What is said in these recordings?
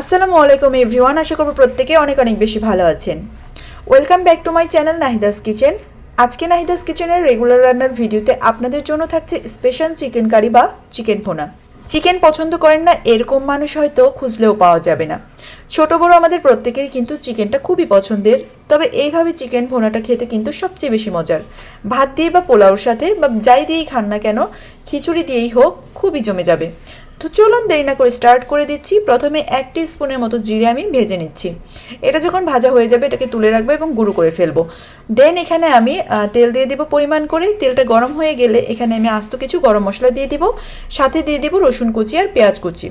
আসসালামু আলাইকুম এভরিওয়ান, আশা করব প্রত্যেকে অনেক অনেক বেশি ভালো আছেন। Welcome back to my channel Nahida's kitchen আজকে নাহিদাস কিচেনের রেগুলার রান্নার ভিডিওতে আপনাদের জন্য থাকছে স্পেশাল চিকেন কারি বা চিকেন পোনা চিকেন পছন্দ করেন না, এরকম মানুষ হয়তো খুঁজলেও পাওয়া যাবে না। ছোট বড় আমাদের প্রত্যেকেরই কিন্তু চিকেনটা খুবই পছন্দের, তবে এইভাবে চিকেন ভোনাটা খেতে কিন্তু সবচেয়ে বেশি মজার। ভাত দিয়ে বা পোলাওর সাথে বা যাই দিয়েই খান না কেন, খিচুড়ি দিয়েই হোক, খুবই জমে যাবে। তো চলুন দেরি না করে স্টার্ট করে দিচ্ছি। প্রথমে এক স্পুনের মতো জিরে আমি ভেজে নিচ্ছি। এটা যখন ভাজা হয়ে যাবে, এটাকে তুলে রাখব এবং গুঁড়ো করে ফেলব। দেন এখানে আমি তেল দিয়ে দিব পরিমাণ করে। তেলটা গরম হয়ে গেলে এখানে আমি আস্ত কিছু গরম মশলা দিয়ে দিব। সাথে দিয়ে দিব রসুন কুচি আর পেঁয়াজ কুচি।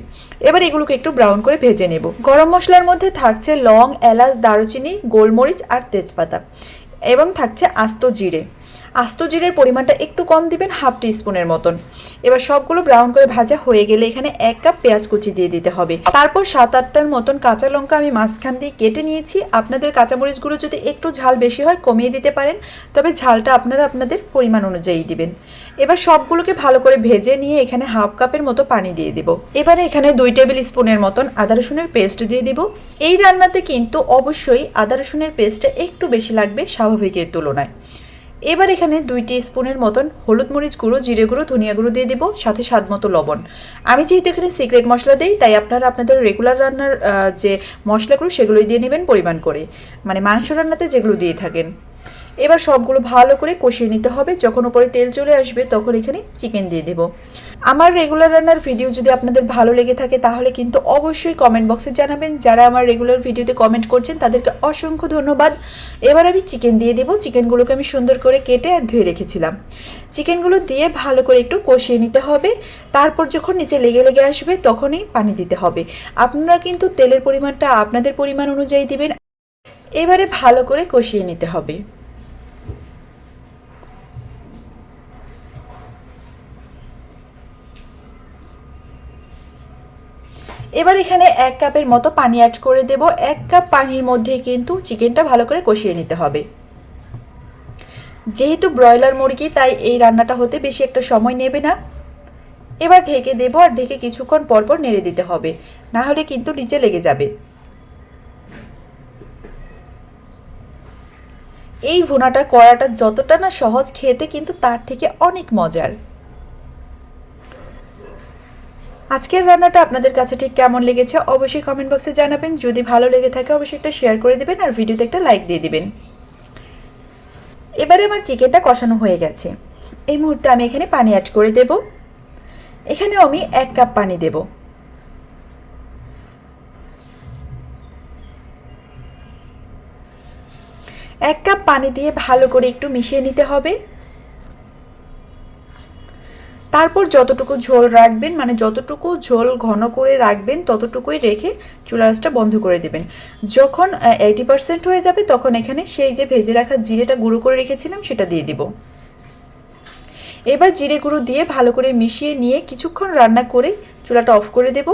এবার এগুলোকে একটু ব্রাউন করে ভেজে নেব। গরম মশলার মধ্যে থাকছে লং, এলাচ, দারুচিনি, গোলমরিচ আর তেজপাতা। এবং থাকছে আস্ত জিরে। আস্ত জিরের পরিমাণটা একটু কম দিবেন হাফ স্পুনের মতন। এবার সবগুলো ব্রাউন করে ভাজা হয়ে গেলে এখানে এক কাপ পেঁয়াজ কুচি দিয়ে দিতে হবে। তারপর সাত আটটার মতন কাঁচা লঙ্কা আমি মাঝখান দিয়ে কেটে নিয়েছি। আপনাদের কাঁচামরিচগুলো যদি একটু ঝাল বেশি হয়, কমিয়ে দিতে পারেন, তবে ঝালটা আপনারা আপনাদের পরিমাণ অনুযায়ী দিবেন। এবার সবগুলোকে ভালো করে ভেজে নিয়ে এখানে হাফ কাপের মতো পানি দিয়ে দিব। এবারে এখানে দুই টেবিল স্পুনের মতন আদা রসুনের পেস্ট দিয়ে দিব। এই রান্নাতে কিন্তু অবশ্যই আদা রসুনের পেস্টটা একটু বেশি লাগবে স্বাভাবিকের তুলনায়। এবার এখানে দুই স্পুনের মতন হলুদ মরিচ গুঁড়ো, জিরে গুঁড়ো, ধনিয়া গুঁড়ো দিয়ে দেবো, সাথে স্বাদ মতো লবণ। আমি যেহেতু এখানে সিক্রেট মশলা দিই, তাই আপনারা আপনাদের রেগুলার রান্নার যে মশলাগুলো সেগুলোই দিয়ে নেবেন পরিমাণ করে। মানে মাংস রান্নাতে যেগুলো দিয়ে থাকেন। এবার সবগুলো ভালো করে কষিয়ে নিতে হবে। যখন উপরে তেল চলে আসবে, তখন এখানে চিকেন দিয়ে দেব। আমার রেগুলার রান্নার ভিডিও যদি আপনাদের ভালো লেগে থাকে, তাহলে কিন্তু অবশ্যই কমেন্ট বক্সে জানাবেন। যারা আমার রেগুলার ভিডিওতে কমেন্ট করছেন, তাদেরকে অসংখ্য ধন্যবাদ। এবার আমি চিকেন দিয়ে দেবো। চিকেনগুলোকে আমি সুন্দর করে কেটে আর ধুয়ে রেখেছিলাম। চিকেনগুলো দিয়ে ভালো করে একটু কষিয়ে নিতে হবে। তারপর যখন নিচে লেগে লেগে আসবে, তখনই পানি দিতে হবে। আপনারা কিন্তু তেলের পরিমাণটা আপনাদের পরিমাণ অনুযায়ী দিবেন। এবারে ভালো করে কষিয়ে নিতে হবে। এবার এখানে এক কাপের মতো পানি অ্যাড করে দেব। এক কাপ পানির মধ্যে কিন্তু চিকেনটা ভালো করে কষিয়ে নিতে হবে। যেহেতু ব্রয়লার মুরগি, তাই এই রান্নাটা হতে বেশি একটা সময় নেবে না। এবার ঢেকে দেবো আর ঢেকে কিছুক্ষণ পরপর নেড়ে দিতে হবে। না হলে কিন্তু নিচে লেগে যাবে। এই ভুনাটা করাটা যতটা না সহজ, খেতে কিন্তু তার থেকে অনেক মজার। আজকের রান্নাটা আপনাদের কাছে ঠিক কেমন লেগেছে অবশ্যই কমেন্ট বক্সে জানাবেন। যদি ভালো লেগে থাকে, অবশ্যই একটা শেয়ার করে দেবেন আর ভিডিওতে একটা লাইক দিয়ে দেবেন। এবারে আমার চিকেনটা কষানো হয়ে গেছে। এই মুহূর্তে আমি এখানে পানি অ্যাড করে দেব। এখানে আমি এক কাপ পানি দেব। এক কাপ পানি দিয়ে ভালো করে একটু মিশিয়ে নিতে হবে। তারপর যতটুকু ঝোল রাখবেন মানে যতটুকু ঝোল ঘন করে রাখবেন, ততটুকুই রেখে চুলা আঁচটা বন্ধ করে দেবেন। যখন এইটি পার্সেন্ট হয়ে যাবে, তখন এখানে সেই যে ভেজে রাখা জিরেটা গুঁড়ো করে রেখেছিলাম, সেটা দিয়ে দিব। এবার জিরে গুঁড়ো দিয়ে ভালো করে মিশিয়ে নিয়ে কিছুক্ষণ রান্না করে চুলাটা অফ করে দেব।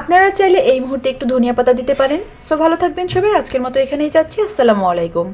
আপনারা চাইলে এই মুহূর্তে একটু ধনিয়া পাতা দিতে পারেন। সো ভালো থাকবেন সবাই, আজকের মতো এখানেই যাচ্ছি। আসসালামু আলাইকুম।